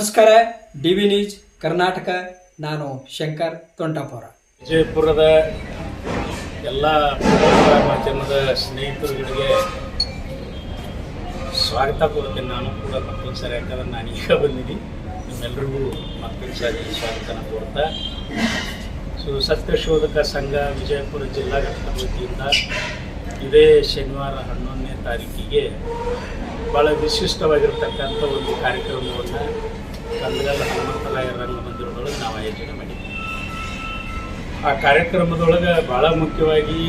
ನಮಸ್ಕಾರ, D V news, Karnataka. ನಾನು ಶಂಕರ್ ತೊಂಟಾಪುರ. ವಿಜಯಪುರದ ಎಲ್ಲ ಮಾಧ್ಯಮದ ಸ್ನೇಹಿತರುಗಳಿಗೆ ಸ್ವಾಗತ ಕೊಡ್ತೀನಿ ನಾನು ಕೂಡ ಮತ್ತೊಂದು ಸರಿ ಯಾಕಂದ್ರೆ ನಾನು ಈಗ ಬಂದಿದ್ದೀನಿ. ನಿಮ್ಮೆಲ್ಲರಿಗೂ ಮತ್ತೊಂದು ಸಾರಿ ಸ್ವಾಗತನ ಕೊಡ್ತಾ ಸೊ ಸತ್ಯಶೋಧಕ ಸಂಘ ವಿಜಯಪುರ ಜಿಲ್ಲಾ ಘಟಕದ ವತಿಯಿಂದ ಇದೇ ಶನಿವಾರ ಹನ್ನೊಂದನೇ ತಾರೀಕಿಗೆ ಭಾಳ ವಿಶಿಷ್ಟವಾಗಿರ್ತಕ್ಕಂಥ ಒಂದು ಕಾರ್ಯಕ್ರಮವನ್ನು ಕಂದಗಲ್ ಹನುಮಂತರಾಯ ರಂಗಮಂದಿರದೊಳಗೆ ನಾವು ಆಯೋಜನೆ ಮಾಡಿದ್ದೀವಿ ಆ ಕಾರ್ಯಕ್ರಮದೊಳಗೆ ಭಾಳ ಮುಖ್ಯವಾಗಿ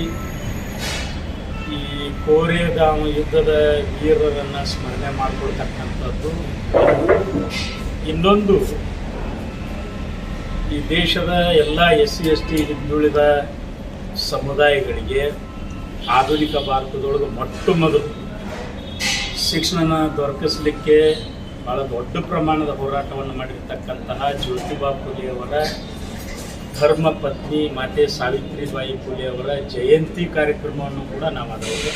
ಈ ಕೋರೆಗಾಂವ್ ಯುದ್ಧದ ವೀರರನ್ನು ಸ್ಮರಣೆ ಮಾಡಿಕೊಳ್ತಕ್ಕಂಥದ್ದು ಇನ್ನೊಂದು, ಈ ದೇಶದ ಎಲ್ಲ ಎಸ್ ಸಿ ಎಸ್ ಟಿ ಹಿಂದುಳಿದ ಸಮುದಾಯಗಳಿಗೆ ಆಧುನಿಕ ಭಾರತದೊಳಗೆ ಮೊಟ್ಟ ಮೊದಲು ಶಿಕ್ಷಣನ ದೊರಕಿಸಲಿಕ್ಕೆ ಭಾಳ ದೊಡ್ಡ ಪ್ರಮಾಣದ ಹೋರಾಟವನ್ನು ಮಾಡಿರ್ತಕ್ಕಂತಹ ಜ್ಯೋತಿಬಾ ಅವರ ಧರ್ಮ ಪತ್ನಿ ಮಾತೆ ಸಾವಿತ್ರಿಬಾಯಿ ಫುಲೆಯವರ ಜಯಂತಿ ಕಾರ್ಯಕ್ರಮವನ್ನು ಕೂಡ ನಾವು ಅದರಲ್ಲಿ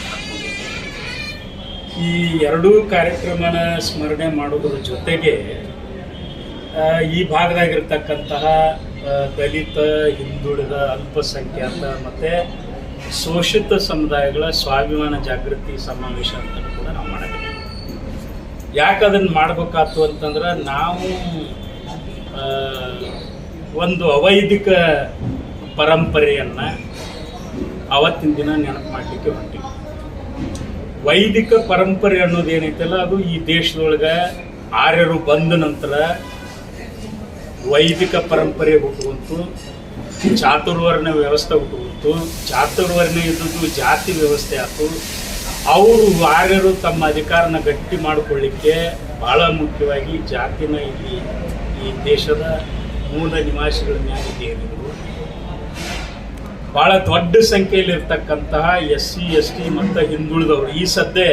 ಈ ಎರಡೂ ಕಾರ್ಯಕ್ರಮನ ಸ್ಮರಣೆ ಮಾಡೋದ್ರ ಜೊತೆಗೆ ಈ ಭಾಗದಾಗಿರ್ತಕ್ಕಂತಹ ದಲಿತ, ಹಿಂದುಳಿದ, ಅಲ್ಪಸಂಖ್ಯಾತ ಮತ್ತು ಶೋಷಿತ ಸಮುದಾಯಗಳ ಸ್ವಾಭಿಮಾನ ಜಾಗೃತಿ ಸಮಾವೇಶ ಅಂತ ಕೂಡ ನಾವು ಮಾಡಬೇಕು. ಯಾಕೆ ಅದನ್ನು ಮಾಡ್ಬೇಕಾತು ಅಂತಂದ್ರೆ ನಾವು ಒಂದು ಅವೈದಿಕ ಪರಂಪರೆಯನ್ನು ಅವತ್ತಿನ ದಿನ ನೆನಪು ಮಾಡಲಿಕ್ಕೆ ಹೊಂಟಿವಿ. ವೈದಿಕ ಪರಂಪರೆ ಅನ್ನೋದು ಏನೈತಲ್ಲ, ಅದು ಈ ದೇಶದೊಳಗೆ ಆರ್ಯರು ಬಂದ ನಂತರ ವೈದಿಕ ಪರಂಪರೆ ಹುಟ್ಟುವಂತು ಚಾತುರ್ವರ್ಣ ವ್ಯವಸ್ಥೆ ಹುಟ್ಟುವಂತು ಚಾತುರ್ವರ್ಣ ಇದ್ದದ್ದು ಜಾತಿ ವ್ಯವಸ್ಥೆ ಆಯ್ತು ಅವರು ಆಗರು ತಮ್ಮ ಅಧಿಕಾರನ ಗಟ್ಟಿ ಮಾಡಿಕೊಳ್ಳಿಕ್ಕೆ ಬಹಳ ಮುಖ್ಯವಾಗಿ ಜಾತಿನ ಇಲ್ಲಿ ಈ ದೇಶದ ಮೂಲ ನಿವಾಸಿಗಳ ಮ್ಯಾಲೆ ಹೇರಿದರು ಬಹಳ ದೊಡ್ಡ ಸಂಖ್ಯೆಯಲ್ಲಿರ್ತಕ್ಕಂತಹ ಎಸ್ ಸಿ, ಎಸ್ ಟಿ ಮತ್ತು ಹಿಂದುಳಿದವರು. ಈ ಸದ್ಯ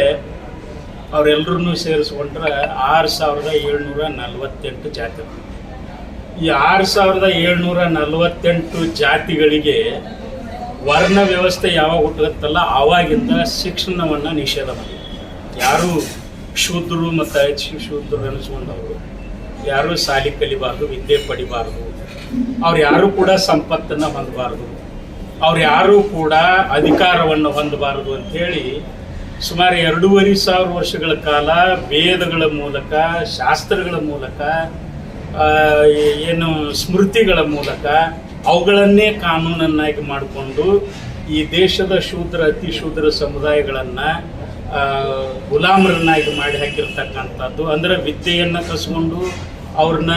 ಅವರೆಲ್ಲರನ್ನೂ ಸೇರಿಸ್ಕೊಂಡ್ರೆ ಆರು ಸಾವಿರದ ಏಳ್ನೂರ ನಲವತ್ತೆಂಟು ಜಾತಿಗಳು. ಈ ಆರು ಸಾವಿರದ ಏಳ್ನೂರ ನಲವತ್ತೆಂಟು ಜಾತಿಗಳಿಗೆ ವರ್ಣ ವ್ಯವಸ್ಥೆ ಯಾವಾಗ ಹುಟ್ಟುತ್ತಲ್ಲ ಆವಾಗಿಂದ ಶಿಕ್ಷಣವನ್ನು ನಿಷೇಧ ಮಾಡಿ ಯಾರು ಶೂದ್ರರು ಮತ್ತು ಹೆಚ್ಚು ಶೂದ್ರರು ಅನಿಸ್ಕೊಂಡವರು ಯಾರು ಶಾಲೆ ಕಲಿಬಾರ್ದು, ವಿದ್ಯೆ ಪಡಿಬಾರ್ದು, ಅವ್ರು ಯಾರು ಕೂಡ ಸಂಪತ್ತನ್ನು ಹೊಂದಬಾರ್ದು, ಅವ್ರು ಯಾರೂ ಕೂಡ ಅಧಿಕಾರವನ್ನು ಹೊಂದಬಾರದು ಅಂಥೇಳಿ ಸುಮಾರು ಎರಡೂವರೆ ಸಾವಿರ ವರ್ಷಗಳ ಕಾಲ ವೇದಗಳ ಮೂಲಕ, ಶಾಸ್ತ್ರಗಳ ಮೂಲಕ ಏನು ಸ್ಮೃತಿಗಳ ಮೂಲಕ ಅವುಗಳನ್ನೇ ಕಾನೂನನ್ನಾಗಿ ಮಾಡಿಕೊಂಡು ಈ ದೇಶದ ಶೂದ್ರ, ಅತಿ ಶೂದ್ರ ಸಮುದಾಯಗಳನ್ನು ಗುಲಾಮರನ್ನಾಗಿ ಮಾಡಿ ಹಾಕಿರ್ತಕ್ಕಂಥದ್ದು. ಅಂದರೆ ವಿದ್ಯೆಯನ್ನು ಕಸ್ಕೊಂಡು ಅವ್ರನ್ನ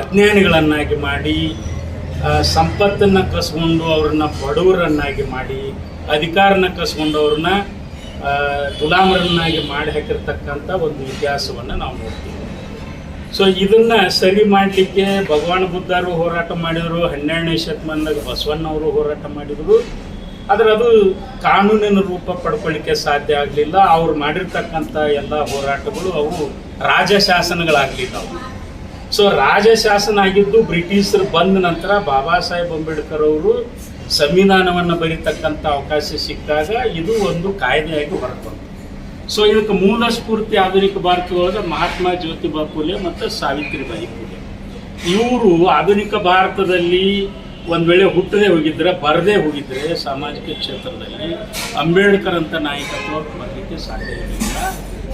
ಅಜ್ಞಾನಿಗಳನ್ನಾಗಿ ಮಾಡಿ ಸಂಪತ್ತನ್ನು ಕಸ್ಕೊಂಡು ಅವ್ರನ್ನ ಬಡವರನ್ನಾಗಿ ಮಾಡಿ, ಅಧಿಕಾರನ ಕಸ್ಕೊಂಡು ಅವ್ರನ್ನ ಗುಲಾಮರನ್ನಾಗಿ ಮಾಡಿ ಹಾಕಿರ್ತಕ್ಕಂಥ ಒಂದು ಇತಿಹಾಸವನ್ನು ನಾವು ನೋಡ್ತೀವಿ. ಸೊ ಇದನ್ನ ಸರಿ ಮಾಡಲಿಕ್ಕೆ ಭಗವಾನ್ ಬುದ್ಧರು ಹೋರಾಟ ಮಾಡಿದರು, ಹನ್ನೆರಡನೇ ಶತಮಾನದಾಗ ಬಸವಣ್ಣವರು ಹೋರಾಟ ಮಾಡಿದರು. ಆದರೆ ಅದು ಕಾನೂನಿನ ರೂಪ ಪಡ್ಕೊಳ್ಳಿಕ್ಕೆ ಸಾಧ್ಯ ಆಗಲಿಲ್ಲ. ಅವ್ರು ಮಾಡಿರ್ತಕ್ಕಂಥ ಎಲ್ಲ ಹೋರಾಟಗಳು ಅವು ರಾಜಶಾಸನಗಳಾಗಲಿಲ್ಲ ಅವು. ಸೊ ರಾಜಶಾಸನ ಆಗಿದ್ದು ಬ್ರಿಟಿಷರು ಬಂದ ನಂತರ ಬಾಬಾ ಸಾಹೇಬ್ ಅಂಬೇಡ್ಕರ್ ಅವರು ಸಂವಿಧಾನವನ್ನು ಬರೀತಕ್ಕಂಥ ಅವಕಾಶ ಸಿಕ್ಕಾಗ ಇದು ಒಂದು ಕಾಯ್ದೆಯಾಗಿ ಹೊರಟು. ಸೊ ಇದಕ್ಕೆ ಮೂಲ ಸ್ಫೂರ್ತಿ ಆಧುನಿಕ ಭಾರತದೊಳಗೆ ಮಹಾತ್ಮ ಜ್ಯೋತಿಬಾ ಫುಲೆ ಮತ್ತು ಸಾವಿತ್ರಿಬಾಯಿ ಫುಲೆ. ಇವರು ಆಧುನಿಕ ಭಾರತದಲ್ಲಿ ಒಂದು ವೇಳೆ ಹುಟ್ಟದೆ ಹೋಗಿದ್ರೆ, ಬರದೇ ಹೋಗಿದ್ರೆ ಸಾಮಾಜಿಕ ಕ್ಷೇತ್ರದಲ್ಲಿ ಅಂಬೇಡ್ಕರ್ ಅಂತ ನಾಯಕತ್ವ ಬರಲಿಕ್ಕೆ ಸಾಧ್ಯ ಇರಲಿಲ್ಲ.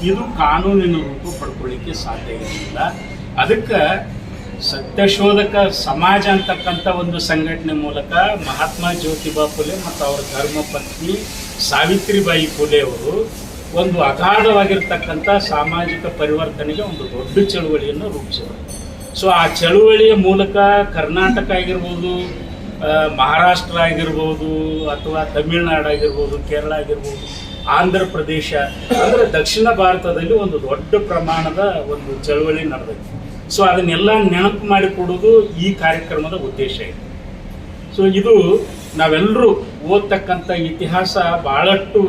ಇದು ಕಾನೂನಿನ ರೂಪ ಪಡ್ಕೊಳ್ಳಿಕ್ಕೆ ಸಾಧ್ಯ ಇರಲಿಲ್ಲ. ಅದಕ್ಕೆ ಸತ್ಯಶೋಧಕ ಸಮಾಜ ಅಂತಕ್ಕಂಥ ಒಂದು ಸಂಘಟನೆ ಮೂಲಕ ಮಹಾತ್ಮ ಜ್ಯೋತಿಬಾ ಫುಲೆ ಮತ್ತು ಅವರ ಧರ್ಮ ಪತ್ನಿ ಸಾವಿತ್ರಿಬಾಯಿ ಫುಲೆ ಅವರು ಒಂದು ಅಗಾಧವಾಗಿರ್ತಕ್ಕಂಥ ಸಾಮಾಜಿಕ ಪರಿವರ್ತನೆಗೆ ಒಂದು ದೊಡ್ಡ ಚಳುವಳಿಯನ್ನು ರೂಪಿಸಿದರು ಸೊ ಆ ಚಳುವಳಿಯ ಮೂಲಕ ಕರ್ನಾಟಕ ಆಗಿರ್ಬೋದು ಮಹಾರಾಷ್ಟ್ರ ಆಗಿರ್ಬೋದು, ಅಥವಾ ತಮಿಳ್ನಾಡು ಆಗಿರ್ಬೋದು, ಕೇರಳ ಆಗಿರ್ಬೋದು, ಆಂಧ್ರ ಪ್ರದೇಶ, ಅಂದರೆ ದಕ್ಷಿಣ ಭಾರತದಲ್ಲಿ ಒಂದು ದೊಡ್ಡ ಪ್ರಮಾಣದ ಒಂದು ಚಳುವಳಿ ನಡೆದೈತಿ ಸೊ ಅದನ್ನೆಲ್ಲ ನೆನಪು ಮಾಡಿಕೊಡೋದು ಈ ಕಾರ್ಯಕ್ರಮದ ಉದ್ದೇಶ ಇದೆ. ಸೊ ಇದು ನಾವೆಲ್ಲರೂ ಓದ್ತಕ್ಕಂಥ ಇತಿಹಾಸ ಭಾಳಷ್ಟು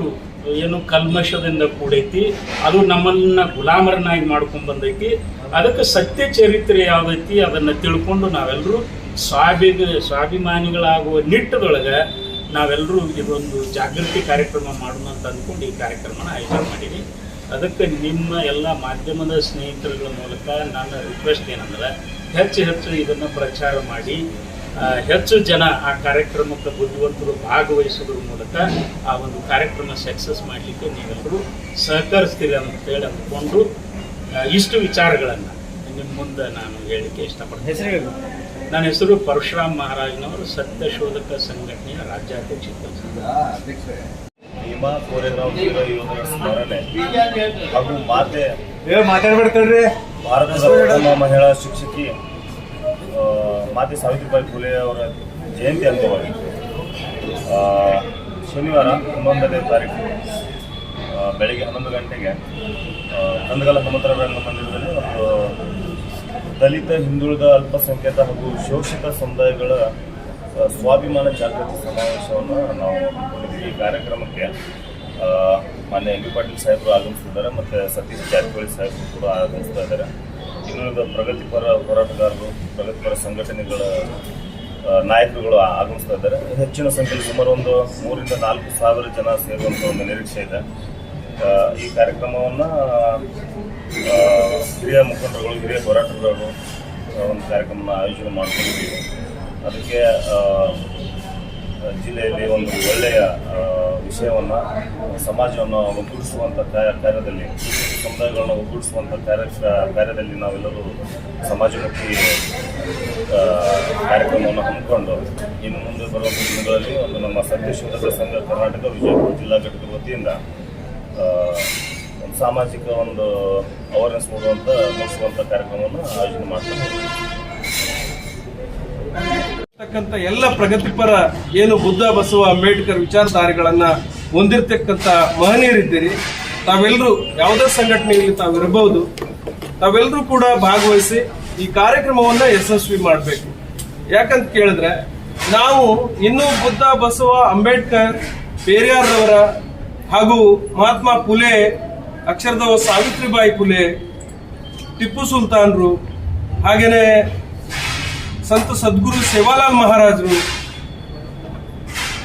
ಏನು ಕಲ್ಮಶದಿಂದ ಕೂಡೈತಿ, ಅದು ನಮ್ಮನ್ನ ಗುಲಾಮರನ್ನಾಗಿ ಮಾಡ್ಕೊಂಡ್ ಬಂದೈತಿ. ಅದಕ್ಕೆ ಸತ್ಯ ಚರಿತ್ರೆ ಯಾವ್ದೈತಿ ಅದನ್ನು ತಿಳ್ಕೊಂಡು ನಾವೆಲ್ಲರೂ ಸ್ವಾಭಿ ಸ್ವಾಭಿಮಾನಿಗಳಾಗುವ ನಿಟ್ಟದೊಳಗೆ ನಾವೆಲ್ಲರೂ ಇದೊಂದು ಜಾಗೃತಿ ಕಾರ್ಯಕ್ರಮ ಮಾಡೋಣ ಅಂತ ಅಂದ್ಕೊಂಡು ಈ ಕಾರ್ಯಕ್ರಮನ ಆಯೋಜನೆ ಮಾಡೀವಿ. ಅದಕ್ಕೆ ನಿಮ್ಮ ಎಲ್ಲ ಮಾಧ್ಯಮದ ಸ್ನೇಹಿತರುಗಳ ಮೂಲಕ ನನ್ನ ರಿಕ್ವೆಸ್ಟ್ ಏನಂದ್ರೆ, ಹೆಚ್ಚು ಹೆಚ್ಚು ಇದನ್ನು ಪ್ರಚಾರ ಮಾಡಿ ಹೆಚ್ಚು ಜನ ಆ ಕಾರ್ಯಕ್ರಮಕ್ಕೆ ಬುದ್ಧಿವಂತರು ಭಾಗವಹಿಸೋದ್ರ ಮೂಲಕ ಆ ಒಂದು ಕಾರ್ಯಕ್ರಮ ಸಕ್ಸಸ್ ಮಾಡಲಿಕ್ಕೆ ನೀವೆಲ್ಲರೂ ಸಹಕರಿಸ್ತೀರಿ ಅಂತೇಳಿ ಅಂದ್ಕೊಂಡು ಇಷ್ಟು ವಿಚಾರಗಳನ್ನು ನಿಮ್ಮ ಮುಂದೆ ನಾನು ಹೇಳಲಿಕ್ಕೆ ಇಷ್ಟಪಡ್ತೀನಿ. ಹೆಸರು ನನ್ನ ಹೆಸರು ಪರಶುರಾಮ್ ಮಹಾರಾಜ್ನವರು ಸತ್ಯಶೋಧಕ ಸಂಘಟನೆಯ ರಾಜ್ಯಾಧ್ಯಕ್ಷ ಭೀಮಾ ಕೋರೆಗಾಂವ್ ವೀರ ಯೋಧರ ಸ್ಮರಣೆ. ಹಾಗೂ ಮಾತೆ. ಮಾತಾಡ್ಬಿಡ್ತೇಳ್ರಿ. ಭಾರತದ ಪ್ರಥಮ ಮಹಿಳಾ ಶಿಕ್ಷಕಿ ಮಾತೆ ಸಾವಿತ್ರಿಬಾಯಿ ಫುಲೆ ಅವರ ಜಯಂತಿ ಅಂಗವಾಗಿ ಶನಿವಾರ ಹನ್ನೊಂದನೇ ತಾರೀಕು ಬೆಳಗ್ಗೆ ಹನ್ನೊಂದು ಗಂಟೆಗೆ ಕಂದಗಲ ಹನುಮಂತರ ರಂಗ ಮಂದಿರದಲ್ಲಿ ಒಂದು ದಲಿತ, ಹಿಂದುಳಿದ, ಅಲ್ಪಸಂಖ್ಯಾತ ಹಾಗೂ ಶೋಷಿತ ಸಮುದಾಯಗಳ ಸ್ವಾಭಿಮಾನ ಜಾಗೃತಿ ಸಮಾವೇಶವನ್ನು ನಾವು ಈ ಕಾರ್ಯಕ್ರಮಕ್ಕೆ ಮಾನ್ಯ ಎಂ ಬಿ ಪಾಟೀಲ್ ಸಾಹೇಬರು ಆಗಮಿಸಿದ್ದಾರೆ, ಮತ್ತು ಸತೀಶ್ ಜಾರಕಿಹೊಳಿ ಸಾಹೇಬರು ಕೂಡ ಆಗಮಿಸ್ತಾ ಇದ್ದಾರೆ. ಇನ್ನುಳಿದ ಪ್ರಗತಿಪರ ಹೋರಾಟಗಾರರು, ಪ್ರಗತಿಪರ ಸಂಘಟನೆಗಳ ನಾಯಕರುಗಳು ಆಗಮಿಸ್ತಾ ಇದ್ದಾರೆ. ಹೆಚ್ಚಿನ ಸಂಖ್ಯೆಯಲ್ಲಿ ಸುಮಾರು ಒಂದು ಮೂರಿಂದ ನಾಲ್ಕು ಸಾವಿರ ಜನ ಸೇರುವಂಥ ಒಂದು ನಿರೀಕ್ಷೆ ಇದೆ. ಈ ಕಾರ್ಯಕ್ರಮವನ್ನು ಹಿರಿಯ ಮುಖಂಡರುಗಳು, ಹಿರಿಯ ಹೋರಾಟಗಾರರು ಒಂದು ಕಾರ್ಯಕ್ರಮ ಆಯೋಜನೆ ಮಾಡ್ಕೊಂಡಿದ್ದೀವಿ. ಅದಕ್ಕೆ ಜಿಲ್ಲೆಯಲ್ಲಿ ಒಂದು ಒಳ್ಳೆಯ ವಿಷಯವನ್ನು, ಸಮಾಜವನ್ನು ಒಗ್ಗೂಡಿಸುವಂಥ ಕಾರ್ಯದಲ್ಲಿ ಸಮುದಾಯಗಳನ್ನು ಒಗ್ಗೂಡಿಸುವಂಥ ಕಾರ್ಯ, ಕಾರ್ಯದಲ್ಲಿ ನಾವೆಲ್ಲರೂ ಸಮಾಜಮುಖಿ ಕಾರ್ಯಕ್ರಮವನ್ನು ಹಮ್ಮಿಕೊಂಡು ಇನ್ನು ಮುಂದೆ ಬರುವ ದಿನಗಳಲ್ಲಿ ಒಂದು ನಮ್ಮ ಸತ್ಯಶೋಧಕ ಸಂಘ ಕರ್ನಾಟಕ ವಿಜಯಪುರ ಜಿಲ್ಲಾ ಘಟಕದ ವತಿಯಿಂದ ಒಂದು ಸಾಮಾಜಿಕ ಒಂದು ಅವೇರ್ನೆಸ್ ಮೂಡುವಂಥ ಮೂಡಿಸುವಂಥ ಕಾರ್ಯಕ್ರಮವನ್ನು ಆಯೋಜನೆ ಮಾಡ್ತಾ ಇದ್ದೀವಿ. ಇರ್ತಕ್ಕಂಥ ಎಲ್ಲ ಪ್ರಗತಿಪರ ಏನು ಬುದ್ಧ, ಬಸವ, ಅಂಬೇಡ್ಕರ್ ವಿಚಾರಧಾರೆಗಳನ್ನು ಹೊಂದಿರತಕ್ಕಂಥ ಮಹನೀಯರಿದ್ದೀರಿ ತಾವೆಲ್ಲರೂ ಯಾವುದೇ ಸಂಘಟನೆಯಲ್ಲಿ ತಾವಿರಬಹುದು ತಾವೆಲ್ಲರೂ ಕೂಡ ಭಾಗವಹಿಸಿ ಈ ಕಾರ್ಯಕ್ರಮವನ್ನ ಯಶಸ್ವಿ ಮಾಡಬೇಕು. ಯಾಕಂತ ಕೇಳಿದ್ರೆ, ನಾವು ಇನ್ನೂ ಬುದ್ಧ, ಬಸವ, ಅಂಬೇಡ್ಕರ್ ಪೇರಿಯಾರ್ರವರ ಹಾಗೂ ಮಹಾತ್ಮ ಪುಲೆ ಅಕ್ಷರದವ ಸಾವಿತ್ರಿಬಾಯಿ ಪುಲೆ ಟಿಪ್ಪು ಸುಲ್ತಾನ್ರು, ಹಾಗೇನೆ ಸಂತ ಸದ್ಗುರು ಸೇವಾಲಾಲ್ ಮಹಾರಾಜರು,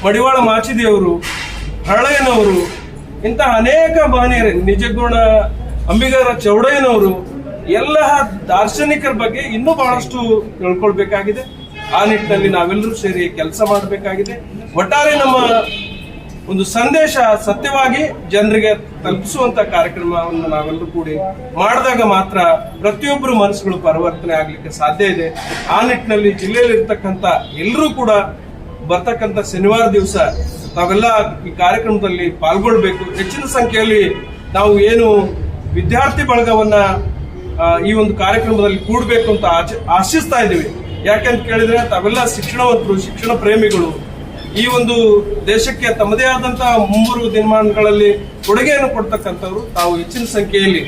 ಮಡಿವಾಳ ಮಾಚಿದೇವರು, ಹರಳಯ್ಯನವರು ಇಂತಹ ಅನೇಕ ಮಹನೀಯರು ನಿಜಗುಣ, ಅಂಬಿಗರ ಚೌಡಯ್ಯನವರು ಎಲ್ಲ ದಾರ್ಶನಿಕರ ಬಗ್ಗೆ ಇನ್ನೂ ಬಹಳಷ್ಟು ತಿಳ್ಕೊಳ್ಬೇಕಾಗಿದೆ. ಆ ನಿಟ್ಟಿನಲ್ಲಿ ನಾವೆಲ್ಲರೂ ಸೇರಿ ಕೆಲಸ ಮಾಡಬೇಕಾಗಿದೆ. ಒಟ್ಟಾರೆ ನಮ್ಮ ಒಂದು ಸಂದೇಶ ಸತ್ಯವಾಗಿ ಜನರಿಗೆ ತಲುಪಿಸುವಂತ ಕಾರ್ಯಕ್ರಮವನ್ನು ನಾವೆಲ್ಲರೂ ಕೂಡಿ ಮಾಡಿದಾಗ ಮಾತ್ರ ಪ್ರತಿಯೊಬ್ಬರು ಮನಸ್ಸುಗಳು ಪರಿವರ್ತನೆ ಆಗ್ಲಿಕ್ಕೆ ಸಾಧ್ಯ ಇದೆ. ಆ ನಿಟ್ಟಿನಲ್ಲಿ ಜಿಲ್ಲೆಯಲ್ಲಿ ಎಲ್ಲರೂ ಕೂಡ ಬರ್ತಕ್ಕಂಥ ಶನಿವಾರ ದಿವಸ ತಾವೆಲ್ಲ ಈ ಕಾರ್ಯಕ್ರಮದಲ್ಲಿ ಪಾಲ್ಗೊಳ್ಬೇಕು. ಹೆಚ್ಚಿನ ಸಂಖ್ಯೆಯಲ್ಲಿ ನಾವು ಏನು ವಿದ್ಯಾರ್ಥಿ ಬಳಗವನ್ನ ಈ ಒಂದು ಕಾರ್ಯಕ್ರಮದಲ್ಲಿ ಕೂಡಬೇಕು ಅಂತ ಆಶಿಸ್ತಾ ಇದ್ದೀವಿ. ಯಾಕೆಂತ ಕೇಳಿದ್ರೆ ತಾವೆಲ್ಲ ಶಿಕ್ಷಣವಂತರು, ಶಿಕ್ಷಣ ಪ್ರೇಮಿಗಳು. ಈ ಒಂದು ದೇಶಕ್ಕೆ ತಮ್ಮದೇ ಆದಂತಹ ಮುಂಬರುವ ದಿನಮಾನಗಳಲ್ಲಿ ಕೊಡುಗೆಯನ್ನು ಕೊಡ್ತಕ್ಕಂಥವ್ರು ತಾವು ಹೆಚ್ಚಿನ ಸಂಖ್ಯೆಯಲ್ಲಿ.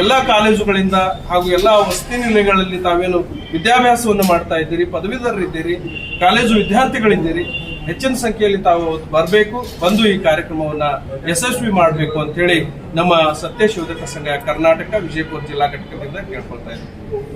ಎಲ್ಲಾ ಕಾಲೇಜುಗಳಿಂದ ಹಾಗೂ ಎಲ್ಲ ವಸತಿ ನಿಲಯಗಳಲ್ಲಿ ತಾವೇನು ವಿದ್ಯಾಭ್ಯಾಸವನ್ನು ಮಾಡ್ತಾ ಇದ್ದೀರಿ ಪದವೀಧರರಿದ್ದೀರಿ ಕಾಲೇಜು ವಿದ್ಯಾರ್ಥಿಗಳಿದ್ದೀರಿ, ಹೆಚ್ಚಿನ ಸಂಖ್ಯೆಯಲ್ಲಿ ತಾವು ಬರಬೇಕು, ಬಂದು ಈ ಕಾರ್ಯಕ್ರಮವನ್ನ ಯಶಸ್ವಿ ಮಾಡಬೇಕು ಅಂತ ಹೇಳಿ ನಮ್ಮ ಸತ್ಯಶೋಧಕ ಸಂಘ ಕರ್ನಾಟಕ ವಿಜಯಪುರ ಜಿಲ್ಲಾ ಘಟಕದಿಂದ ಕೇಳ್ಕೊಳ್ತಾ ಇದ್ದೀವಿ.